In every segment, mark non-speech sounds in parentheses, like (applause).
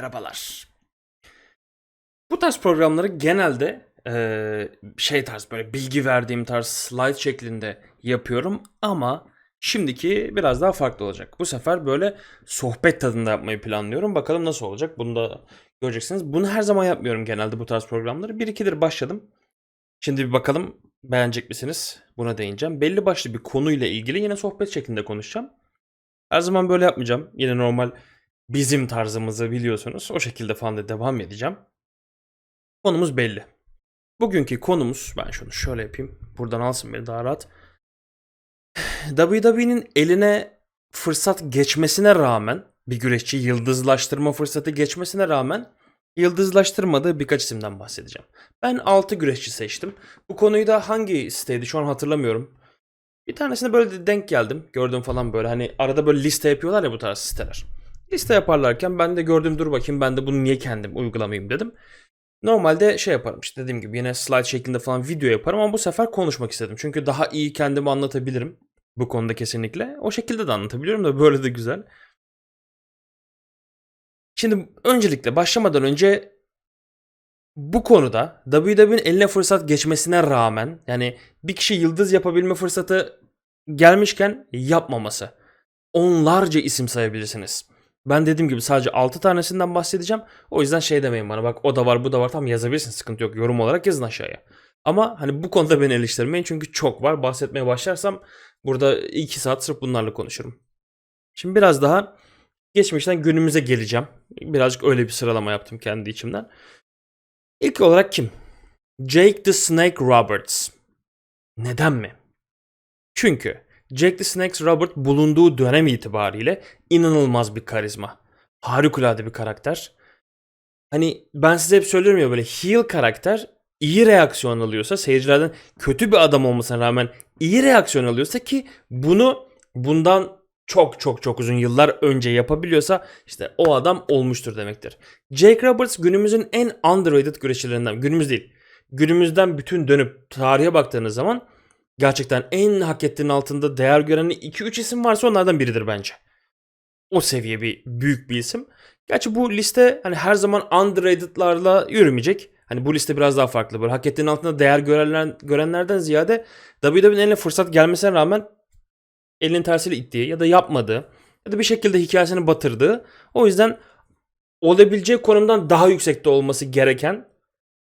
Merhabalar. Bu tarz programları genelde eee, şey tarz böyle bilgi verdiğim tarz slide şeklinde yapıyorum ama şimdiki biraz daha farklı olacak. Bu sefer böyle sohbet tadında yapmayı planlıyorum. Bakalım nasıl olacak bunu da göreceksiniz. Bunu her zaman yapmıyorum genelde bu tarz programları. Bir ikidir başladım. Şimdi bir bakalım beğenecek misiniz? Buna değineceğim. Belli başlı bir konuyla ilgili yine sohbet şeklinde konuşacağım. Her zaman böyle yapmayacağım. Yine normal bizim tarzımızı biliyorsunuz. O şekilde falan da devam edeceğim. Konumuz belli. Bugünkü konumuz, ben şunu şöyle yapayım. Buradan alsın beni daha rahat. WWE'nin eline fırsat geçmesine rağmen, bir güreşçi yıldızlaştırma fırsatı geçmesine rağmen yıldızlaştırmadığı birkaç isimden bahsedeceğim. Ben 6 güreşçi seçtim. Bu konuyu da hangi siteydi şu an hatırlamıyorum. Bir tanesine böyle de denk geldim. Gördüm falan böyle hani arada böyle liste yapıyorlar ya bu tarz siteler. Liste yaparlarken ben de gördüm dur bakayım ben de bunu niye kendim uygulamayayım dedim. Normalde şey yaparım işte dediğim gibi yine slide şeklinde falan video yaparım ama bu sefer konuşmak istedim. Çünkü daha iyi kendimi anlatabilirim bu konuda kesinlikle. O şekilde de anlatabiliyorum da böyle de güzel. Şimdi öncelikle başlamadan önce bu konuda WWE'nin eline fırsat geçmesine rağmen yani bir kişi yıldız yapabilme fırsatı gelmişken yapmaması. Onlarca isim sayabilirsiniz. Ben dediğim gibi sadece 6 tanesinden bahsedeceğim. O yüzden şey demeyin bana bak o da var bu da var tam yazabilirsin sıkıntı yok yorum olarak yazın aşağıya. Ama hani bu konuda beni eleştirmeyin çünkü çok var. Bahsetmeye başlarsam burada 2 saat sırf bunlarla konuşurum. Şimdi biraz daha geçmişten günümüze geleceğim. Birazcık öyle bir sıralama yaptım kendi içimden. İlk olarak kim? Jake the Snake Roberts. Neden mi? Çünkü Jake the Snake Robert bulunduğu dönem itibariyle inanılmaz bir karizma. Harikulade bir karakter. Hani ben size hep söylüyorum ya böyle heel karakter iyi reaksiyon alıyorsa seyircilerden kötü bir adam olmasına rağmen iyi reaksiyon alıyorsa ki bunu bundan çok çok çok uzun yıllar önce yapabiliyorsa işte o adam olmuştur demektir. Jake Roberts günümüzün en underrated güreşçilerinden. Günümüz değil. Günümüzden bütün dönüp tarihe baktığınız zaman gerçekten en hak ettiğinin altında değer gören 2-3 isim varsa onlardan biridir bence. O seviye bir büyük bir isim. Gerçi bu liste hani her zaman underrated'larla yürümeyecek. Hani bu liste biraz daha farklı. Böyle hak ettiğinin altında değer görenler, görenlerden ziyade WWE'nin eline fırsat gelmesine rağmen elinin tersiyle ittiği ya da yapmadığı ya da bir şekilde hikayesini batırdığı o yüzden olabileceği konumdan daha yüksekte olması gereken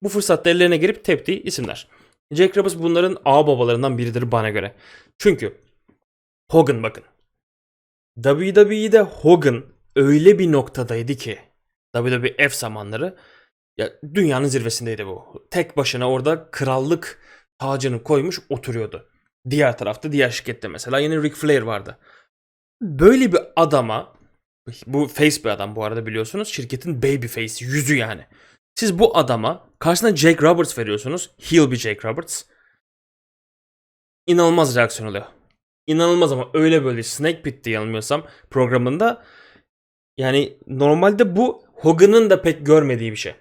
bu fırsatta ellerine girip teptiği isimler. Jack Roberts bunların ağ babalarından biridir bana göre. Çünkü Hogan bakın. WWE'de Hogan öyle bir noktadaydı ki WWF zamanları ya dünyanın zirvesindeydi bu. Tek başına orada krallık tacını koymuş oturuyordu. Diğer tarafta diğer şirkette mesela yine Ric Flair vardı. Böyle bir adama bu face bir adam bu arada biliyorsunuz. Şirketin baby face yüzü yani. Siz bu adama karşısına Jake Roberts veriyorsunuz. Heel bir Jake Roberts. İnanılmaz reaksiyon oluyor. İnanılmaz ama öyle böyle Snake Pit'ti yanılmıyorsam programında. Yani normalde bu Hogan'ın da pek görmediği bir şey.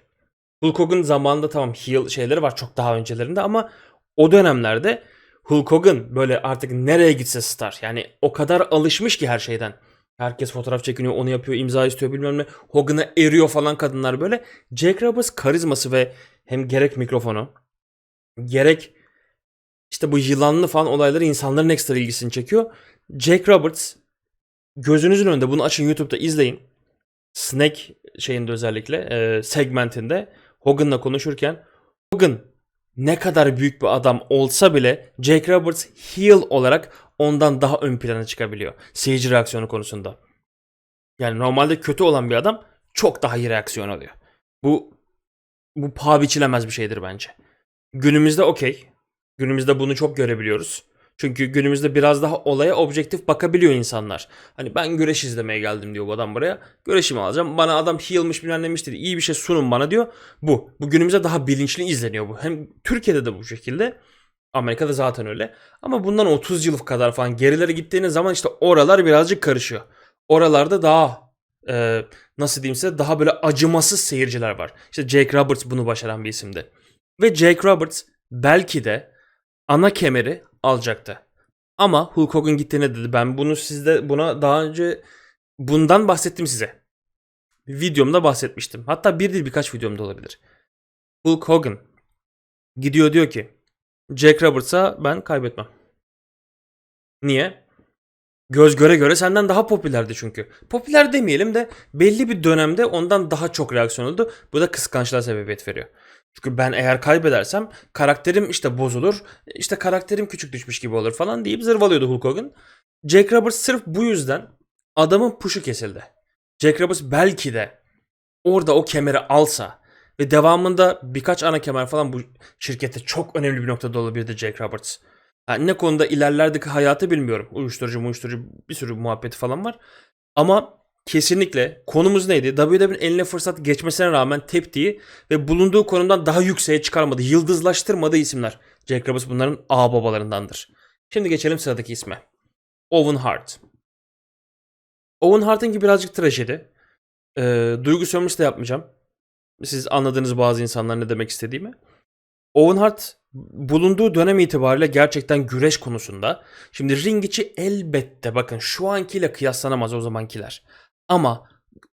Hulk Hogan zamanında tamam heel şeyleri var çok daha öncelerinde ama o dönemlerde Hulk Hogan böyle artık nereye gitse star. Yani o kadar alışmış ki her şeyden. Herkes fotoğraf çekiniyor, onu yapıyor, imza istiyor bilmem ne. Hogan'a eriyor falan kadınlar böyle. Jack Roberts karizması ve hem gerek mikrofonu gerek işte bu yılanlı falan olayları insanların ekstra ilgisini çekiyor. Jack Roberts gözünüzün önünde bunu açın YouTube'da izleyin. Snake şeyinde özellikle segmentinde Hogan'la konuşurken Hogan ne kadar büyük bir adam olsa bile Jake Roberts heel olarak ondan daha ön plana çıkabiliyor. Seyirci reaksiyonu konusunda. Yani normalde kötü olan bir adam çok daha iyi reaksiyon alıyor. Bu bu paha biçilemez bir şeydir bence. Günümüzde okey. Günümüzde bunu çok görebiliyoruz. Çünkü günümüzde biraz daha olaya objektif bakabiliyor insanlar. Hani ben güreş izlemeye geldim diyor bu adam buraya. Güreşimi alacağım. Bana adam heal'mış bilmem dedi. İyi bir şey sunun bana diyor. Bu. Bu günümüzde daha bilinçli izleniyor bu. Hem Türkiye'de de bu şekilde. Amerika'da zaten öyle. Ama bundan 30 yıl kadar falan gerilere gittiğiniz zaman işte oralar birazcık karışıyor. Oralarda daha e, nasıl diyeyim size daha böyle acımasız seyirciler var. İşte Jake Roberts bunu başaran bir isimdi. Ve Jake Roberts belki de ana kemeri alacaktı. Ama Hulk Hogan gitti ne dedi? Ben bunu sizde buna daha önce bundan bahsettim size. videomda bahsetmiştim. Hatta bir değil birkaç videomda olabilir. Hulk Hogan gidiyor diyor ki Jack Roberts'a ben kaybetmem. Niye? Göz göre göre senden daha popülerdi çünkü. Popüler demeyelim de belli bir dönemde ondan daha çok reaksiyon oldu. Bu da kıskançlığa sebebiyet veriyor. Çünkü ben eğer kaybedersem karakterim işte bozulur. işte karakterim küçük düşmüş gibi olur falan deyip zırvalıyordu Hulk Hogan. Jack Roberts sırf bu yüzden adamın puşu kesildi. Jack Roberts belki de orada o kemeri alsa ve devamında birkaç ana kemer falan bu şirkette çok önemli bir noktada olabilirdi Jack Roberts. Ha, ne konuda ilerlerdeki hayatı bilmiyorum. Uyuşturucu uyuşturucu bir sürü muhabbeti falan var. Ama kesinlikle konumuz neydi? WWE'nin eline fırsat geçmesine rağmen teptiği ve bulunduğu konumdan daha yükseğe çıkarmadı, yıldızlaştırmadığı isimler. Jack Roberts bunların ağ babalarındandır. Şimdi geçelim sıradaki isme. Owen Hart. Owen Hart'ınki birazcık trajedi. Ee, duygu sömürüsü de yapmayacağım. Siz anladığınız bazı insanlar ne demek istediğimi. Owen Hart bulunduğu dönem itibariyle gerçekten güreş konusunda. Şimdi ring içi elbette bakın şu ankiyle kıyaslanamaz o zamankiler. Ama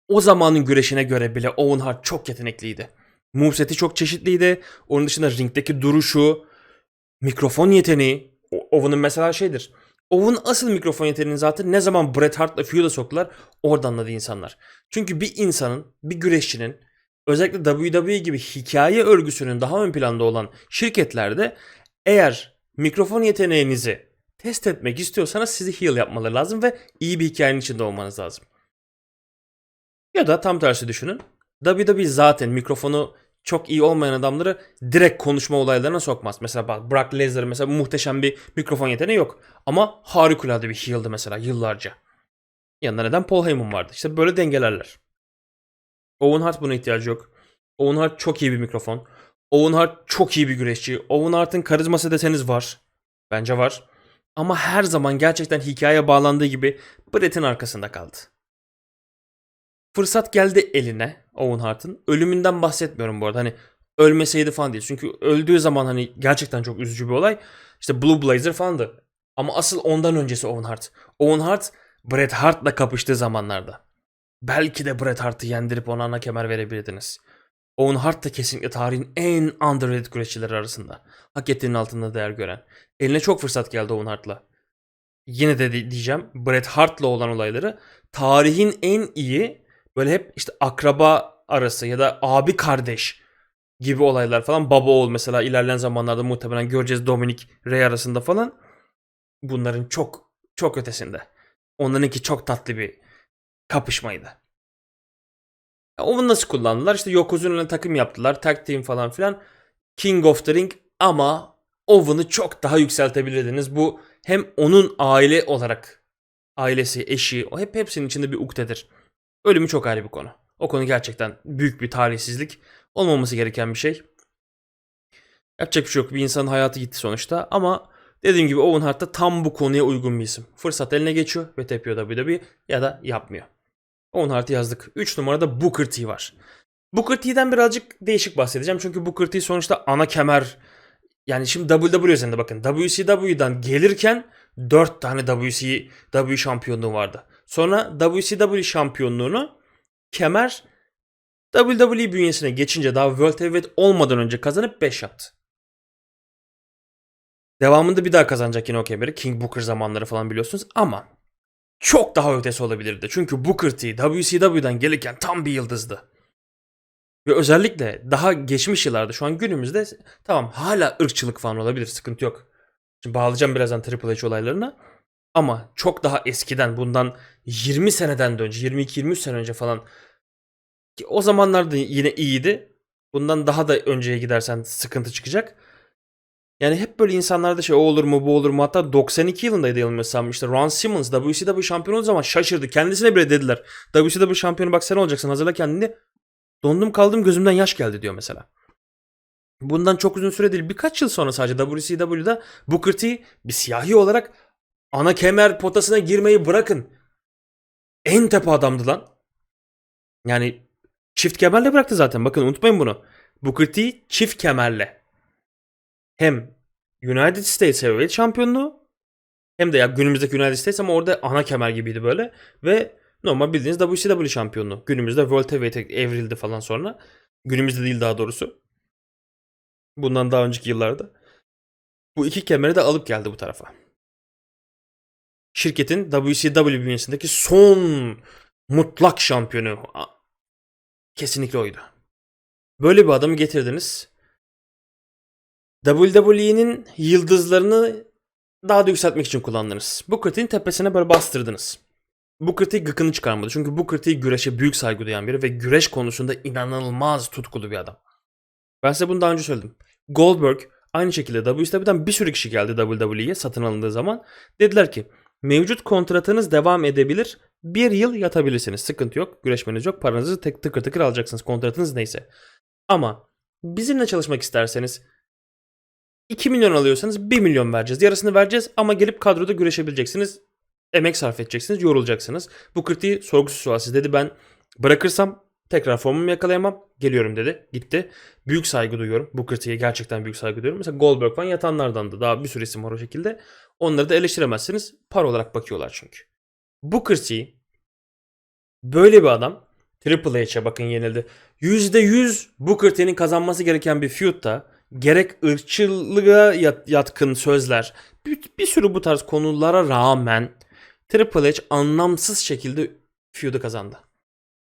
o zamanın güreşine göre bile Owen Hart çok yetenekliydi. Moveseti çok çeşitliydi. Onun dışında ringdeki duruşu, mikrofon yeteneği. Owen'ın mesela şeydir. Owen asıl mikrofon yeteneğini zaten ne zaman Bret Hart'la feud'a soktular oradan anladı insanlar. Çünkü bir insanın, bir güreşçinin özellikle WWE gibi hikaye örgüsünün daha ön planda olan şirketlerde eğer mikrofon yeteneğinizi test etmek istiyorsanız sizi heal yapmaları lazım ve iyi bir hikayenin içinde olmanız lazım. Ya da tam tersi düşünün. WWE zaten mikrofonu çok iyi olmayan adamları direkt konuşma olaylarına sokmaz. Mesela bak Brock Lesnar mesela muhteşem bir mikrofon yeteneği yok. Ama harikulade bir heal'dı mesela yıllarca. Yanında neden Paul Heyman vardı. İşte böyle dengelerler. Owen Hart buna ihtiyacı yok. Owen Hart çok iyi bir mikrofon. Owen Hart çok iyi bir güreşçi. Owen Hart'ın karizması deseniz var. Bence var. Ama her zaman gerçekten hikayeye bağlandığı gibi Brett'in arkasında kaldı. Fırsat geldi eline Owen Hart'ın. Ölümünden bahsetmiyorum bu arada. Hani ölmeseydi falan değil. Çünkü öldüğü zaman hani gerçekten çok üzücü bir olay. İşte Blue Blazer falandı. Ama asıl ondan öncesi Owen Hart. Owen Hart Bret Hart'la kapıştığı zamanlarda. Belki de Bret Hart'ı yendirip ona ana kemer verebilirdiniz. Owen Hart da kesinlikle tarihin en underrated güreşçileri arasında. Hak ettiğinin altında değer gören. Eline çok fırsat geldi Owen Hart'la. Yine de di- diyeceğim Bret Hart'la olan olayları tarihin en iyi böyle hep işte akraba arası ya da abi kardeş gibi olaylar falan. Baba oğul mesela ilerleyen zamanlarda muhtemelen göreceğiz Dominic Rey arasında falan. Bunların çok çok ötesinde. Onlarınki çok tatlı bir kapışmaydı. Onu nasıl kullandılar? İşte Yokozuna'yla takım yaptılar. Tag team falan filan. King of the Ring ama Owen'ı çok daha yükseltebilirdiniz. Bu hem onun aile olarak ailesi, eşi, o hep hepsinin içinde bir ukdedir. Ölümü çok ayrı bir konu. O konu gerçekten büyük bir talihsizlik. Olmaması gereken bir şey. Yapacak bir şey yok. Bir insanın hayatı gitti sonuçta. Ama dediğim gibi Owen Hart da tam bu konuya uygun bir isim. Fırsat eline geçiyor ve tepiyor WWE ya da yapmıyor. Owen Hart'ı yazdık. 3 numarada Booker T var. Booker T'den birazcık değişik bahsedeceğim. Çünkü Booker T sonuçta ana kemer. Yani şimdi WWE üzerinde bakın. WCW'dan gelirken 4 tane WCW şampiyonluğu vardı. Sonra WCW şampiyonluğunu kemer WWE bünyesine geçince daha World Heavyweight olmadan önce kazanıp 5 yaptı. Devamında bir daha kazanacak yine o kemeri. King Booker zamanları falan biliyorsunuz. Ama çok daha ötesi olabilirdi. Çünkü Booker T WCW'dan gelirken tam bir yıldızdı. Ve özellikle daha geçmiş yıllarda şu an günümüzde tamam hala ırkçılık falan olabilir sıkıntı yok. Şimdi bağlayacağım birazdan Triple H olaylarına. Ama çok daha eskiden bundan 20 seneden de önce 22-23 sene önce falan ki o zamanlarda yine iyiydi. Bundan daha da önceye gidersen sıkıntı çıkacak. Yani hep böyle insanlarda şey o olur mu bu olur mu hatta 92 yılındaydı yanılmıyorsam işte Ron Simmons WCW şampiyonu o zaman şaşırdı. Kendisine bile dediler. WCW şampiyonu bak sen olacaksın hazırla kendini. Dondum kaldım gözümden yaş geldi diyor mesela. Bundan çok uzun süre değil birkaç yıl sonra sadece WCW'da Booker T bir siyahi olarak ana kemer potasına girmeyi bırakın. En tepe adamdı lan. Yani çift kemerle bıraktı zaten bakın unutmayın bunu. Booker T çift kemerle hem United States Heavyweight şampiyonluğu hem de ya günümüzdeki United States ama orada ana kemer gibiydi böyle ve Normal bildiğiniz WCW şampiyonu. Günümüzde World Heavyweight'e evrildi falan sonra. Günümüzde değil daha doğrusu. Bundan daha önceki yıllarda. Bu iki kemeri de alıp geldi bu tarafa. Şirketin WCW bünyesindeki son mutlak şampiyonu. Kesinlikle oydu. Böyle bir adamı getirdiniz. WWE'nin yıldızlarını daha da yükseltmek için kullandınız. Bu kritiğin tepesine böyle bastırdınız. Bu kritik gıkını çıkarmadı. Çünkü bu kritik güreşe büyük saygı duyan biri ve güreş konusunda inanılmaz tutkulu bir adam. Ben size bunu daha önce söyledim. Goldberg aynı şekilde WCW'den bir sürü kişi geldi WWE'ye satın alındığı zaman. Dediler ki mevcut kontratınız devam edebilir. Bir yıl yatabilirsiniz. Sıkıntı yok. Güreşmeniz yok. Paranızı tek tıkır tıkır alacaksınız. Kontratınız neyse. Ama bizimle çalışmak isterseniz 2 milyon alıyorsanız 1 milyon vereceğiz. Yarısını vereceğiz ama gelip kadroda güreşebileceksiniz. Emek sarf edeceksiniz, yorulacaksınız. Bu kritiği sorgusuz sualsiz dedi. Ben bırakırsam tekrar formumu yakalayamam. Geliyorum dedi. Gitti. Büyük saygı duyuyorum. Bu kritiğe gerçekten büyük saygı duyuyorum. Mesela Goldberg falan yatanlardandı. Daha bir sürü isim var o şekilde. Onları da eleştiremezsiniz. Para olarak bakıyorlar çünkü. Bu kritiği böyle bir adam Triple H'e bakın yenildi. %100 bu kritiğinin kazanması gereken bir feud'da gerek ırkçılığa yat- yatkın sözler bir, bir sürü bu tarz konulara rağmen Triple H anlamsız şekilde feud'u kazandı.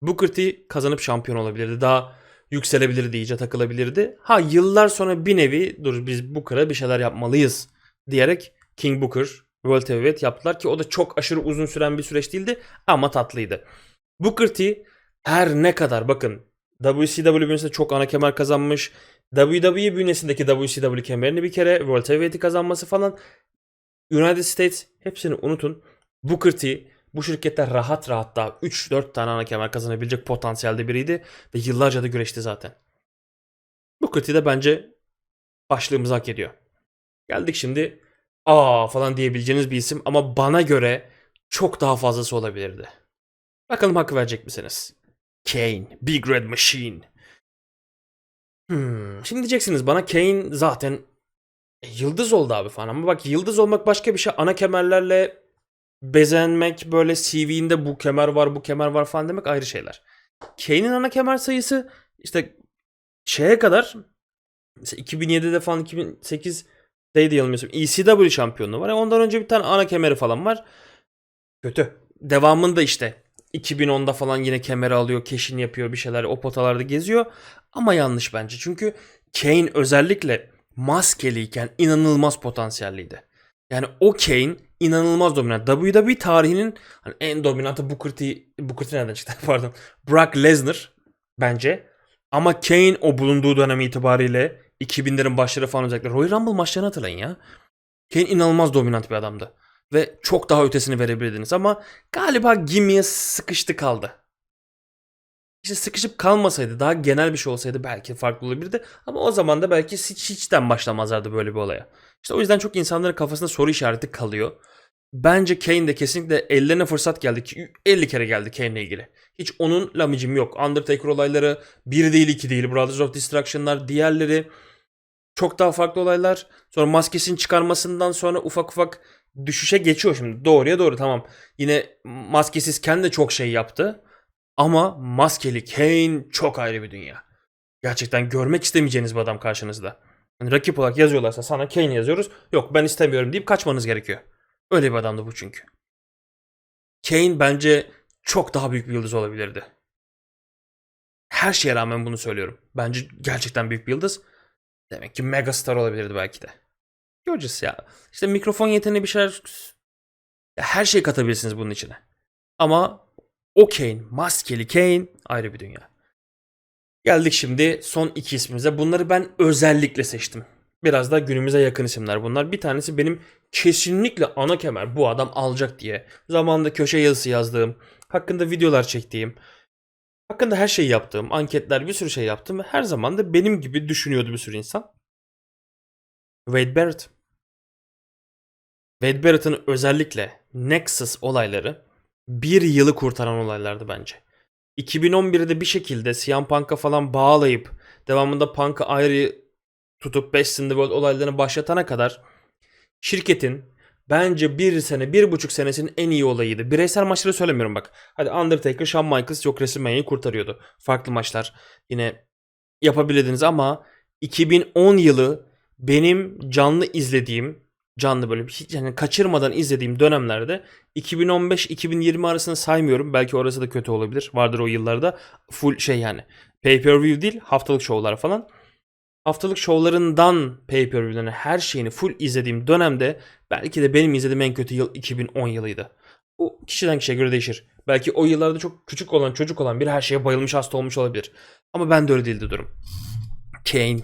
Bu kritiği kazanıp şampiyon olabilirdi. Daha yükselebilirdi, iyice takılabilirdi. Ha yıllar sonra bir nevi dur biz Booker'a bir şeyler yapmalıyız diyerek King Booker World Heavyweight yaptılar ki o da çok aşırı uzun süren bir süreç değildi ama tatlıydı. Booker T her ne kadar bakın WCW bünyesinde çok ana kemer kazanmış. WWE bünyesindeki WCW kemerini bir kere World Heavyweight'i kazanması falan. United States hepsini unutun. Booker T bu şirkette rahat rahat daha 3-4 tane ana kemer kazanabilecek potansiyelde biriydi. Ve yıllarca da güreşti zaten. Booker T de bence başlığımızı hak ediyor. Geldik şimdi aa falan diyebileceğiniz bir isim ama bana göre çok daha fazlası olabilirdi. Bakalım hakkı verecek misiniz? Kane, Big Red Machine. Hmm, şimdi diyeceksiniz bana Kane zaten e, yıldız oldu abi falan ama bak yıldız olmak başka bir şey. Ana kemerlerle bezenmek böyle CV'inde bu kemer var bu kemer var falan demek ayrı şeyler. Kane'in ana kemer sayısı işte şeye kadar mesela 2007'de falan 2008'deydi yanılmıyorsam ECW şampiyonluğu var. Yani ondan önce bir tane ana kemeri falan var. Kötü. Devamında işte 2010'da falan yine kemeri alıyor, keşin yapıyor bir şeyler o potalarda geziyor. Ama yanlış bence. Çünkü Kane özellikle maskeliyken inanılmaz potansiyelliydi. Yani o Kane inanılmaz dominant. WWE tarihinin hani en dominantı Booker T, Booker T nereden çıktı (laughs) pardon. Brock Lesnar bence. Ama Kane o bulunduğu dönem itibariyle 2000'lerin başları falan özellikle Royal Rumble maçlarını hatırlayın ya. Kane inanılmaz dominant bir adamdı. Ve çok daha ötesini verebilirdiniz ama galiba Gimmi'ye sıkıştı kaldı. İşte sıkışıp kalmasaydı daha genel bir şey olsaydı belki farklı olabilirdi. Ama o zaman da belki hiç hiçten başlamazlardı böyle bir olaya. İşte o yüzden çok insanların kafasında soru işareti kalıyor. Bence Kane de kesinlikle ellerine fırsat geldi ki 50 kere geldi Kane'le ilgili. Hiç onun lamicim yok. Undertaker olayları bir değil iki değil. Brothers of Destruction'lar diğerleri çok daha farklı olaylar. Sonra maskesini çıkarmasından sonra ufak ufak düşüşe geçiyor şimdi. Doğruya doğru tamam. Yine maskesizken de çok şey yaptı. Ama maskeli Kane çok ayrı bir dünya. Gerçekten görmek istemeyeceğiniz bir adam karşınızda. Yani rakip olarak yazıyorlarsa sana Kane yazıyoruz. Yok ben istemiyorum deyip kaçmanız gerekiyor. Öyle bir adamdı bu çünkü. Kane bence çok daha büyük bir yıldız olabilirdi. Her şeye rağmen bunu söylüyorum. Bence gerçekten büyük bir yıldız. Demek ki megastar olabilirdi belki de. Göreceğiz ya. İşte mikrofon yeteneği bir şeyler... Ya her şey katabilirsiniz bunun içine. Ama o Kane, maskeli Kane ayrı bir dünya. Geldik şimdi son iki ismimize. Bunları ben özellikle seçtim. Biraz da günümüze yakın isimler bunlar. Bir tanesi benim kesinlikle ana kemer bu adam alacak diye. Zamanında köşe yazısı yazdığım, hakkında videolar çektiğim, hakkında her şeyi yaptığım, anketler bir sürü şey yaptım ve her zaman da benim gibi düşünüyordu bir sürü insan. Wade Barrett. Wade Barrett'ın özellikle Nexus olayları bir yılı kurtaran olaylardı bence. 2011'de bir şekilde CM Punk'a falan bağlayıp devamında Punk'ı ayrı tutup Best in the World olaylarını başlatana kadar şirketin bence bir sene, bir buçuk senesinin en iyi olayıydı. Bireysel maçları söylemiyorum bak. Hadi Undertaker, Shawn Michaels yok WrestleMania'yı kurtarıyordu. Farklı maçlar yine yapabilirdiniz ama 2010 yılı benim canlı izlediğim, canlı böyle hiç yani kaçırmadan izlediğim dönemlerde 2015-2020 arasını saymıyorum. Belki orası da kötü olabilir. Vardır o yıllarda. Full şey yani. Pay-per-view değil, haftalık şovlar falan haftalık şovlarından pay-per-view'den her şeyini full izlediğim dönemde belki de benim izlediğim en kötü yıl 2010 yılıydı. Bu kişiden kişiye göre değişir. Belki o yıllarda çok küçük olan çocuk olan biri her şeye bayılmış hasta olmuş olabilir. Ama ben de öyle değildi durum. Kane.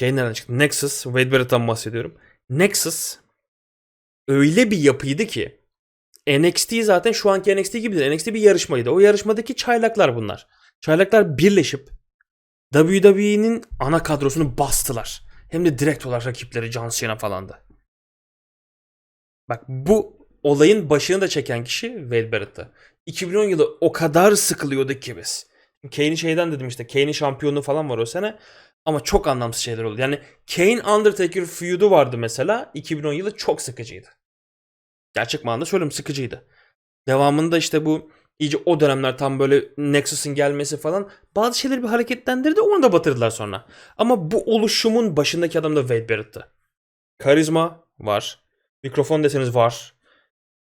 Kane nereden çıktı? Nexus. Wade Barrett'tan bahsediyorum. Nexus öyle bir yapıydı ki NXT zaten şu anki NXT gibidir. NXT bir yarışmaydı. O yarışmadaki çaylaklar bunlar. Çaylaklar birleşip WWE'nin ana kadrosunu bastılar. Hem de direkt olarak rakipleri John Cena falandı. Bak bu olayın başını da çeken kişi Wade Barrett'tı. 2010 yılı o kadar sıkılıyorduk ki biz. Kane'i şeyden dedim işte Kane'in şampiyonluğu falan var o sene. Ama çok anlamsız şeyler oldu. Yani Kane Undertaker feud'u vardı mesela. 2010 yılı çok sıkıcıydı. Gerçek manada söylüyorum sıkıcıydı. Devamında işte bu iyice o dönemler tam böyle Nexus'un gelmesi falan bazı şeyleri bir hareketlendirdi onu da batırdılar sonra. Ama bu oluşumun başındaki adam da Wade Barrett'tı. Karizma var. Mikrofon deseniz var.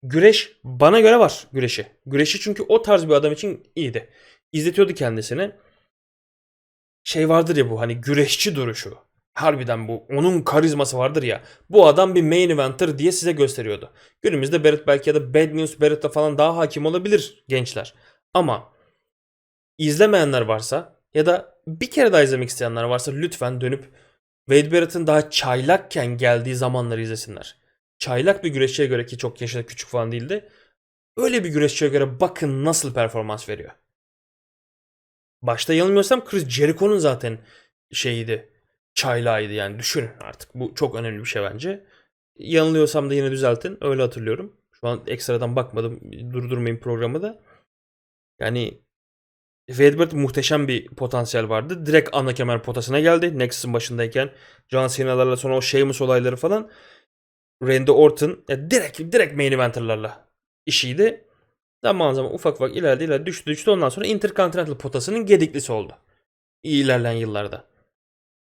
Güreş bana göre var güreşi. Güreşi çünkü o tarz bir adam için iyiydi. İzletiyordu kendisini. Şey vardır ya bu hani güreşçi duruşu. Harbiden bu onun karizması vardır ya. Bu adam bir main eventer diye size gösteriyordu. Günümüzde Barrett belki ya da Bad News Barrett'a falan daha hakim olabilir gençler. Ama izlemeyenler varsa ya da bir kere daha izlemek isteyenler varsa lütfen dönüp Wade Barrett'ın daha çaylakken geldiği zamanları izlesinler. Çaylak bir güreşçiye göre ki çok yaşta küçük falan değildi. Öyle bir güreşçiye göre bakın nasıl performans veriyor. Başta yanılmıyorsam Chris Jericho'nun zaten şeyiydi. Çaylağıydı yani düşünün artık. Bu çok önemli bir şey bence. Yanılıyorsam da yine düzeltin. Öyle hatırlıyorum. Şu an ekstradan bakmadım. Durdurmayın programı da. Yani Barrett muhteşem bir potansiyel vardı. Direkt ana kemer potasına geldi. Nexus'un başındayken. John Cena'larla sonra o Sheamus olayları falan. Randy Orton ya direkt direkt main eventerlarla işiydi. Zaman zaman ufak ufak ileride ileride düştü düştü. Ondan sonra Intercontinental potasının gediklisi oldu. İlerleyen yıllarda.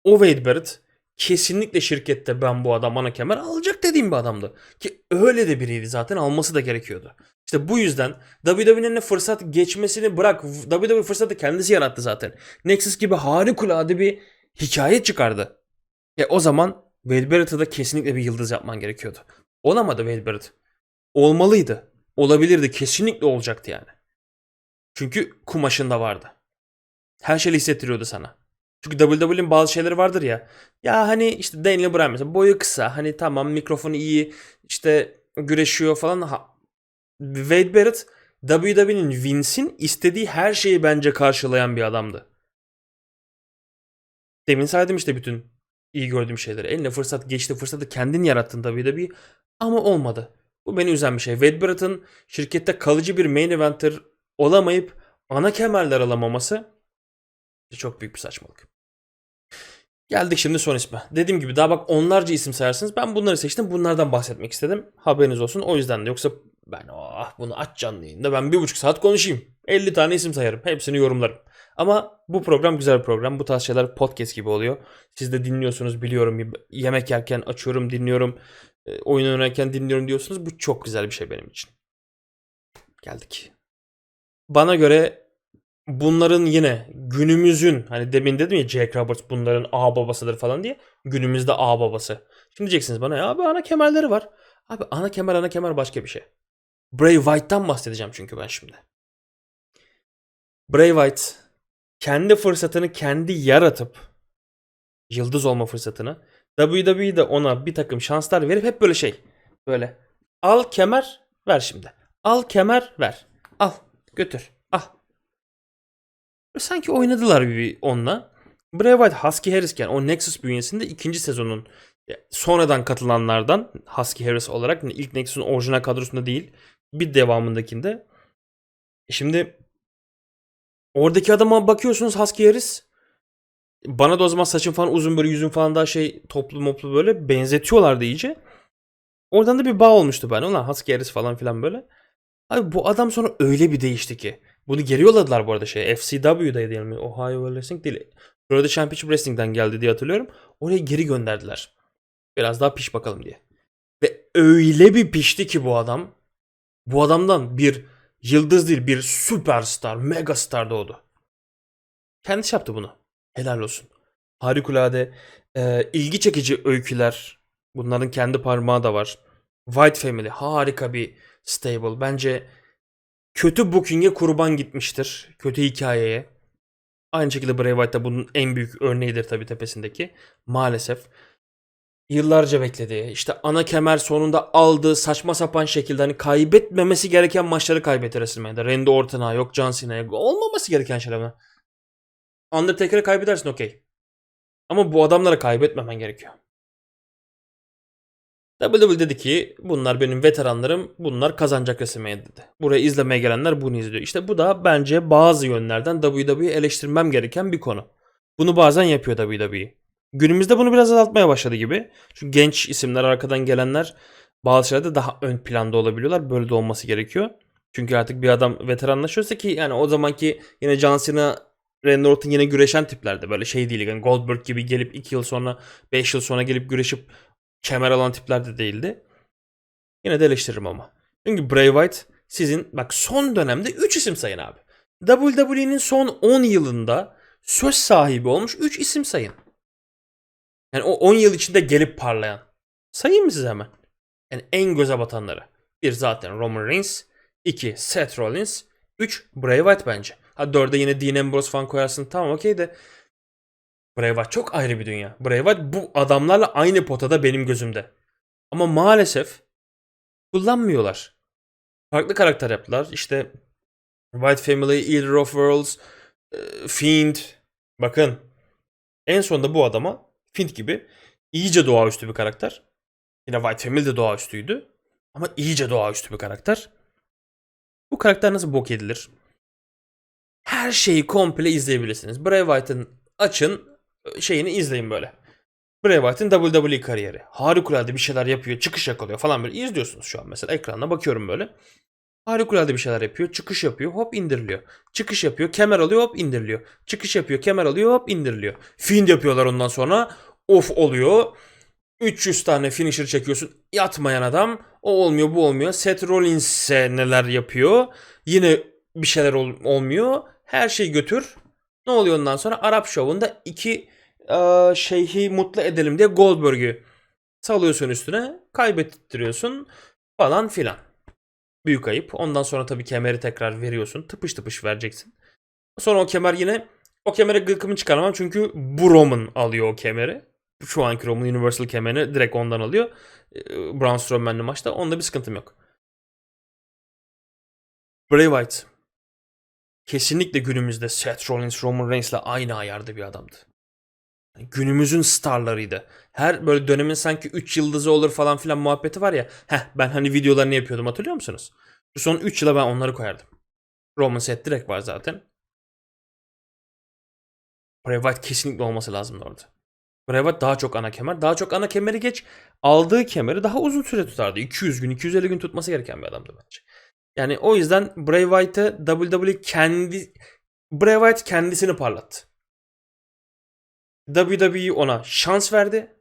O Wade Barrett kesinlikle şirkette ben bu adam ana kemer alacak dediğim bir adamdı. Ki öyle de biriydi zaten alması da gerekiyordu. İşte bu yüzden WWE'nin fırsat geçmesini bırak. WWE fırsatı kendisi yarattı zaten. Nexus gibi harikulade bir hikaye çıkardı. E o zaman Wade Barrett'ı da kesinlikle bir yıldız yapman gerekiyordu. Olamadı Wade Barrett. Olmalıydı. Olabilirdi. Kesinlikle olacaktı yani. Çünkü kumaşında vardı. Her şeyi hissettiriyordu sana. Çünkü WWE'nin bazı şeyleri vardır ya. Ya hani işte Daniel Bryan mesela boyu kısa. Hani tamam mikrofonu iyi. işte güreşiyor falan. Ha, Wade Barrett WWE'nin Vince'in istediği her şeyi bence karşılayan bir adamdı. Demin saydım işte bütün iyi gördüğüm şeyleri. Eline fırsat geçti. Fırsatı kendin yarattın WWE. Ama olmadı. Bu beni üzen bir şey. Wade Barrett'ın şirkette kalıcı bir main eventer olamayıp ana kemerler alamaması çok büyük bir saçmalık. Geldik şimdi son isme. Dediğim gibi daha bak onlarca isim sayarsınız. Ben bunları seçtim. Bunlardan bahsetmek istedim. Haberiniz olsun. O yüzden de yoksa ben oh, bunu aç canlı yayında ben bir buçuk saat konuşayım. 50 tane isim sayarım. Hepsini yorumlarım. Ama bu program güzel bir program. Bu tarz şeyler podcast gibi oluyor. Siz de dinliyorsunuz biliyorum. Yemek yerken açıyorum dinliyorum. E, oyun oynarken dinliyorum diyorsunuz. Bu çok güzel bir şey benim için. Geldik. Bana göre bunların yine günümüzün hani demin dedim ya Jack Roberts bunların A babasıdır falan diye. Günümüzde A babası. Şimdi diyeceksiniz bana ya abi ana kemerleri var. Abi ana kemer ana kemer başka bir şey. Bray Wyatt'tan bahsedeceğim çünkü ben şimdi. Bray Wyatt kendi fırsatını kendi yaratıp yıldız olma fırsatını WWE'de ona bir takım şanslar verip hep böyle şey. Böyle al kemer ver şimdi. Al kemer ver. Al götür. Sanki oynadılar bir onunla. Bray Wyatt Husky Harris'ken o Nexus bünyesinde ikinci sezonun sonradan katılanlardan Husky Harris olarak ilk Nexus'un orijinal kadrosunda değil bir devamındakinde. Şimdi oradaki adama bakıyorsunuz Husky Harris bana da o zaman saçım falan uzun böyle yüzüm falan daha şey toplu moplu böyle benzetiyorlardı iyice. Oradan da bir bağ olmuştu ben. Ulan Husky Harris falan filan böyle. Abi bu adam sonra öyle bir değişti ki. Bunu geri yolladılar bu arada şey. FCW'daydı yani. Ohio Wrestling değil. Florida Championship Wrestling'den geldi diye hatırlıyorum. Oraya geri gönderdiler. Biraz daha piş bakalım diye. Ve öyle bir pişti ki bu adam. Bu adamdan bir yıldız değil bir süperstar, megastar doğdu. Kendisi yaptı bunu. Helal olsun. Harikulade, e, ilgi çekici öyküler. Bunların kendi parmağı da var. White Family harika bir stable. Bence kötü booking'e kurban gitmiştir. Kötü hikayeye. Aynı şekilde Bray Wyatt da bunun en büyük örneğidir tabii tepesindeki. Maalesef. Yıllarca bekledi. İşte ana kemer sonunda aldığı saçma sapan şekilde hani kaybetmemesi gereken maçları kaybetti WrestleMania'da. Randy Orton'a yok John Cena'ya olmaması gereken şeyler. Undertaker'ı kaybedersin okey. Ama bu adamlara kaybetmemen gerekiyor. WWE dedi ki bunlar benim veteranlarım bunlar kazanacak WrestleMania dedi. Buraya izlemeye gelenler bunu izliyor. İşte bu da bence bazı yönlerden WWE'yi eleştirmem gereken bir konu. Bunu bazen yapıyor WWE. Günümüzde bunu biraz azaltmaya başladı gibi. Çünkü genç isimler arkadan gelenler bazı şeylerde daha ön planda olabiliyorlar. Böyle de olması gerekiyor. Çünkü artık bir adam veteranlaşıyorsa ki yani o zamanki yine John Cena, Randy Orton yine güreşen tiplerdi. Böyle şey değil. Yani Goldberg gibi gelip 2 yıl sonra 5 yıl sonra gelip güreşip kemer alan tipler de değildi. Yine de eleştiririm ama. Çünkü Bray Wyatt sizin bak son dönemde 3 isim sayın abi. WWE'nin son 10 yılında söz sahibi olmuş 3 isim sayın. Yani o 10 yıl içinde gelip parlayan. Sayayım mı size hemen? Yani en göze batanları. Bir zaten Roman Reigns. iki Seth Rollins. Üç Bray Wyatt bence. Ha dörde yine Dean Ambrose falan koyarsın tamam okey de. Bray Wyatt çok ayrı bir dünya. Bray Wyatt bu adamlarla aynı potada benim gözümde. Ama maalesef kullanmıyorlar. Farklı karakter yaptılar. İşte White Family, Eater of Worlds, e, Fiend. Bakın en sonunda bu adama Fiend gibi iyice doğaüstü bir karakter. Yine White Family de doğaüstüydü. Ama iyice doğaüstü bir karakter. Bu karakter nasıl bok edilir? Her şeyi komple izleyebilirsiniz. Bray Wyatt'ın açın şeyini izleyin böyle. Bray Wyatt'ın WWE kariyeri. Harikulade bir şeyler yapıyor, çıkış yakalıyor falan böyle. İzliyorsunuz şu an mesela ekranda bakıyorum böyle. Harikulade bir şeyler yapıyor, çıkış yapıyor, hop indiriliyor. Çıkış yapıyor, kemer alıyor, hop indiriliyor. Çıkış yapıyor, kemer alıyor, hop indiriliyor. Fiend yapıyorlar ondan sonra. Of oluyor. 300 tane finisher çekiyorsun. Yatmayan adam. O olmuyor, bu olmuyor. Seth Rollins'e neler yapıyor. Yine bir şeyler ol- olmuyor. Her şeyi götür. Ne oluyor ondan sonra? Arap şovunda iki eee, şeyhi mutlu edelim diye Goldberg'ü salıyorsun üstüne. Kaybettiriyorsun falan filan. Büyük ayıp. Ondan sonra tabii kemeri tekrar veriyorsun. Tıpış tıpış vereceksin. Sonra o kemer yine o kemere gıkımı çıkaramam çünkü bu Roman alıyor o kemeri. Şu anki Roman Universal kemerini direkt ondan alıyor. Ee, Braun Strowman'lı maçta. Onda bir sıkıntım yok. Bray Wyatt kesinlikle günümüzde Seth Rollins, Roman Reigns'le aynı ayarda bir adamdı. Yani günümüzün starlarıydı. Her böyle dönemin sanki 3 yıldızı olur falan filan muhabbeti var ya. Heh ben hani videolarını yapıyordum hatırlıyor musunuz? Şu son 3 yıla ben onları koyardım. Roman Seth direkt var zaten. Bray Wyatt kesinlikle olması lazımdı orada. Bray Wyatt daha çok ana kemer. Daha çok ana kemeri geç. Aldığı kemeri daha uzun süre tutardı. 200 gün, 250 gün tutması gereken bir adamdı bence. Yani o yüzden Bray Wyatt'ı WWE kendi Bray Wyatt kendisini parlattı. WWE ona şans verdi.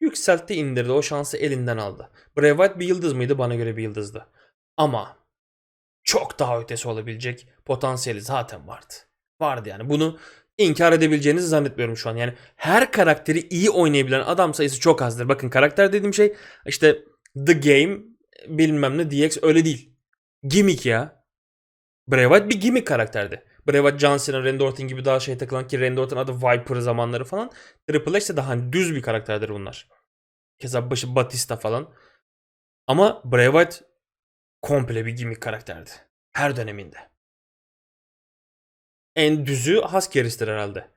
Yükseltti indirdi. O şansı elinden aldı. Bray Wyatt bir yıldız mıydı? Bana göre bir yıldızdı. Ama çok daha ötesi olabilecek potansiyeli zaten vardı. Vardı yani. Bunu inkar edebileceğinizi zannetmiyorum şu an. Yani her karakteri iyi oynayabilen adam sayısı çok azdır. Bakın karakter dediğim şey işte The Game bilmem ne DX öyle değil. Gimmick ya. Bray Wyatt bir gimmick karakterdi. Bray Wyatt, John Cena, Randy Orton gibi daha şey takılan ki Randy Orton adı Viper zamanları falan. Triple H de daha hani düz bir karakterdir bunlar. Keza başı Batista falan. Ama Bray Wyatt komple bir gimmick karakterdi. Her döneminde. En düzü Husky Harris'tir herhalde.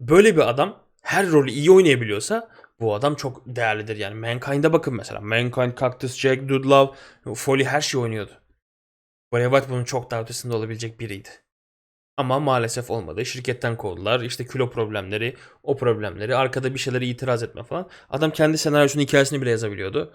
Böyle bir adam her rolü iyi oynayabiliyorsa bu adam çok değerlidir yani. Mankind'a bakın mesela. Mankind, Cactus Jack, Dude Love, Foley her şey oynuyordu. Wyatt bunun çok daha ötesinde olabilecek biriydi. Ama maalesef olmadı. Şirketten kovdular. İşte kilo problemleri, o problemleri, arkada bir şeylere itiraz etme falan. Adam kendi senaryosunu, hikayesini bile yazabiliyordu.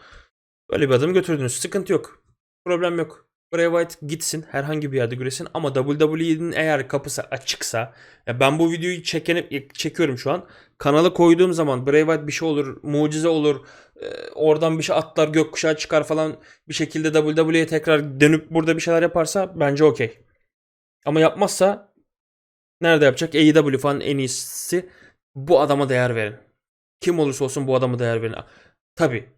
Böyle bir adamı götürdünüz. Sıkıntı yok. Problem yok. Bray Wyatt gitsin herhangi bir yerde güreşsin ama WWE'nin eğer kapısı açıksa ya ben bu videoyu çekene, çekiyorum şu an. Kanala koyduğum zaman Bray Wyatt bir şey olur, mucize olur. e, oradan bir şey atlar, gökkuşağı çıkar falan bir şekilde WWE'ye tekrar dönüp burada bir şeyler yaparsa bence okey. Ama yapmazsa nerede yapacak? AEW falan en iyisi bu adama değer verin. Kim olursa olsun bu adama değer verin. Tabi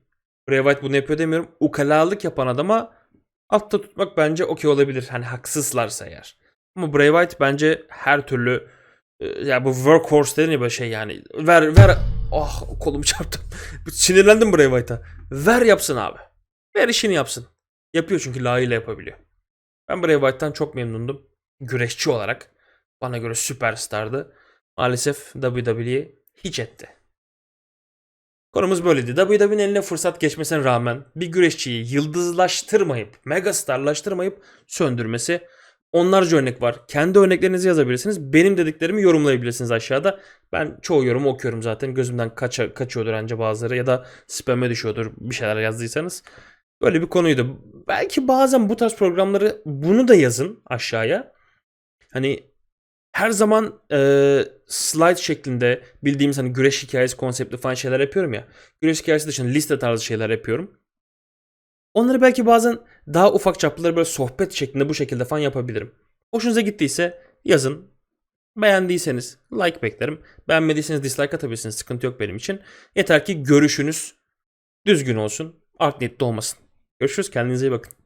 Bray Wyatt bunu yapıyor demiyorum. Ukalalık yapan adama altta tutmak bence okey olabilir. Hani haksızlarsa eğer. Ama Bray Wyatt bence her türlü e, ya bu workhorse denir ya böyle şey yani. Ver ver ah kolum (laughs) çarptım. Sinirlendim Bray Wyatt'a. Ver yapsın abi. Ver işini yapsın. Yapıyor çünkü layığıyla yapabiliyor. Ben Bray Wyatt'tan çok memnundum. Güreşçi olarak. Bana göre süperstardı. Maalesef WWE hiç etti. Konumuz böyleydi. WWE'nin eline fırsat geçmesine rağmen bir güreşçiyi yıldızlaştırmayıp, megastarlaştırmayıp söndürmesi. Onlarca örnek var. Kendi örneklerinizi yazabilirsiniz. Benim dediklerimi yorumlayabilirsiniz aşağıda. Ben çoğu yorumu okuyorum zaten. Gözümden kaça, kaçıyordur anca bazıları ya da spam'e düşüyordur bir şeyler yazdıysanız. Böyle bir konuydu. Belki bazen bu tarz programları bunu da yazın aşağıya. Hani her zaman e, slide şeklinde bildiğimiz hani güreş hikayesi konseptli falan şeyler yapıyorum ya. Güreş hikayesi dışında liste tarzı şeyler yapıyorum. Onları belki bazen daha ufak çaplıları böyle sohbet şeklinde bu şekilde falan yapabilirim. Hoşunuza gittiyse yazın. Beğendiyseniz like beklerim. Beğenmediyseniz dislike atabilirsiniz. Sıkıntı yok benim için. Yeter ki görüşünüz düzgün olsun. Art niyetli olmasın. Görüşürüz. Kendinize iyi bakın.